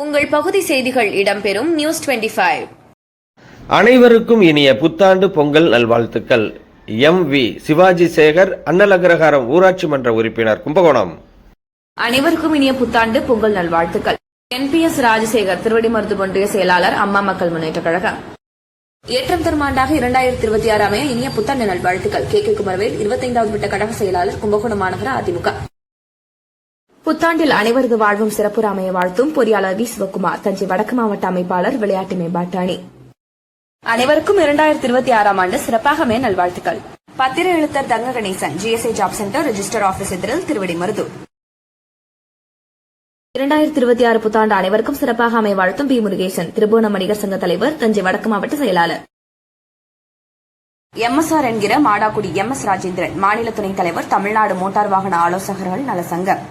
உங்கள் பகுதி செய்திகள் இடம்பெறும் நியூஸ் 25 அனைவருக்கும் இனிய புத்தாண்டு பொங்கல் நல்வாழ்த்துக்கள். எம் வி சிவாஜி சேகர் அன்னலகரகாரம் ஊராட்சி மன்ற உறுப்பினர் கும்பகோணம். அனைவருக்கும் இனிய புத்தாண்டு பொங்கல் நல்வாழ்த்துக்கள். என்பிஎஸ் ராஜசேகர் திருவடிமருது ஒன்றிய செயலாளர் அம்மா மக்கள் முன்னேற்ற கழகம். ஏற்றம் தரும் ஆண்டாக இரண்டாயிரத்தி இருபத்தி ஆறு அமைய இனிய புத்தாண்டு நல்வாழ்த்துக்கள். கே. கே. குமரவேல் இருபத்தைந்தாவது விட்ட கழக செயலாளர் கும்பகோணம் மாநகர அதிமுக. புத்தாண்டில் அனைவரது வாழ்வும் சிறப்புற அமைய வாழ்த்தும். பொறியாளர் வி. சிவகுமார் தஞ்சை வடக்கு மாவட்ட அமைப்பாளர் விளையாட்டு மேம்பாட்டு அணி அனைவருக்கும் இரண்டாயிரத்தி இருபத்தி ஆறாம் ஆண்டு சிறப்பாக மே நல்வாழ்த்துக்கள். பத்திர எழுத்தர் Thanga Ganesan GSI job centre register office எதிரில் திருவடிமருதூர் இரண்டாயிரத்தி இருபத்தி ஆறு புத்தாண்டு அனைவருக்கும் சிறப்பாக அமைய வாழ்த்தும் பி. முருகேசன் திரிபுவன வணிகர் சங்க தலைவர் தஞ்சை வடக்கு மாவட்ட செயலாளர். எம்எஸ்ஆர் என்கிற மாடாக்குடி எம் எஸ் ராஜேந்திரன் மாநில துணைத் தலைவர் தமிழ்நாடு மோட்டார் வாகன ஆலோசகர்கள் நல சங்கம்